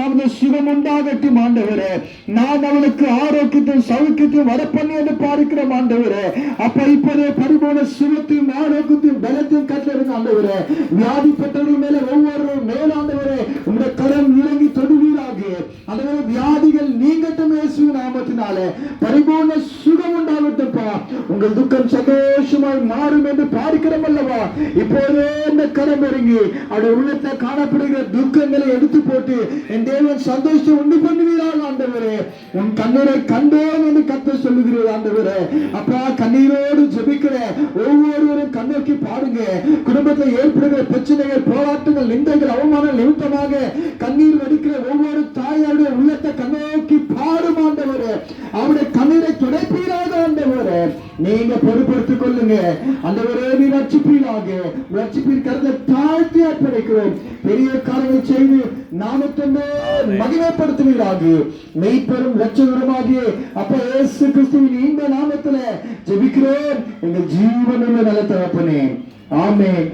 அவனுக்கு சுகம் உண்டாகட்டும் ஆண்டவரே. நான் அவனுக்கு ஆரோக்கியத்தையும் சௌக்கியத்தையும் வரப்பண்ணி என்று பார்க்கிறோம் ஆண்டவரே. அப்ப இப்போதே பரிபூர்ண சுகத்தையும் ஆரோக்கியத்தையும் பலத்தையும் கட்டிருங்க ஆண்டவரே. வியாதிப்பட்டவர்கள் மேல ஒவ்வொரு மேலாண்டவரே உங்களுடைய கரம் இறங்கி தொடுவீராக. ஆண்டவரே வியாதிகள் நீங்கட்டும் இயேசு நாமத்தினாலே. பரிபூர்ண அல்லவா உங்கள் துக்கம் சந்தோஷமாய் மாறும் என்று பார்க்கிறோம் அல்லவா இப்போதே இந்த கரம் இறங்கி அவருடைய உள்ளத்தை காணப்படுகிற துக்கங்களை எடுத்து போட்டு என் தேவன் சந்தோஷம் உண்டு பண்ணுவீராக ஆண்டவரே. உன் கண்ணீரை கண்டோம் என்று கத்த சொல்லுகிறீர் ஆண்டவரே. அப்பா கண்ணீரோடு ஜெபிக்கிற ஒவ்வொருவரும் கண்ணோக்கி பாருங்க குடும்பத்தில் ஏற்படுகிற பிரச்சனைகள் போராட்டங்கள் நிந்தைகள் அவமானம் நிமித்தமாக கண்ணீர் வடிக்கிற ஒவ்வொரு தாயாருடைய உள்ளத்தை கண்ணோக்கி பாடும் ஆண்டவரே. அவருடைய கண்ணீரை துடைப்பீராக நீங்க பொறுப்படுத்திக் கொள்ளுங்க. ஆண்டவரே நீ ரட்சிப்பீராக ரட்சிப்பீர் கருத்தை தாழ்த்தி அர்ப்பணிக்கிறோம். பெரிய காரியங்களை செய்து நாமத்தமே மகிமைப்படுத்துவீராக. மெய்ப்பெரும் லட்சகரமாகிய அப்ப இயேசு கிறிஸ்துவின் இந்த நாமத்துல ஜெபிக்கிறோம். எங்கள் ஜீவனுள்ள நல்ல தகப்பனே ஆமென்.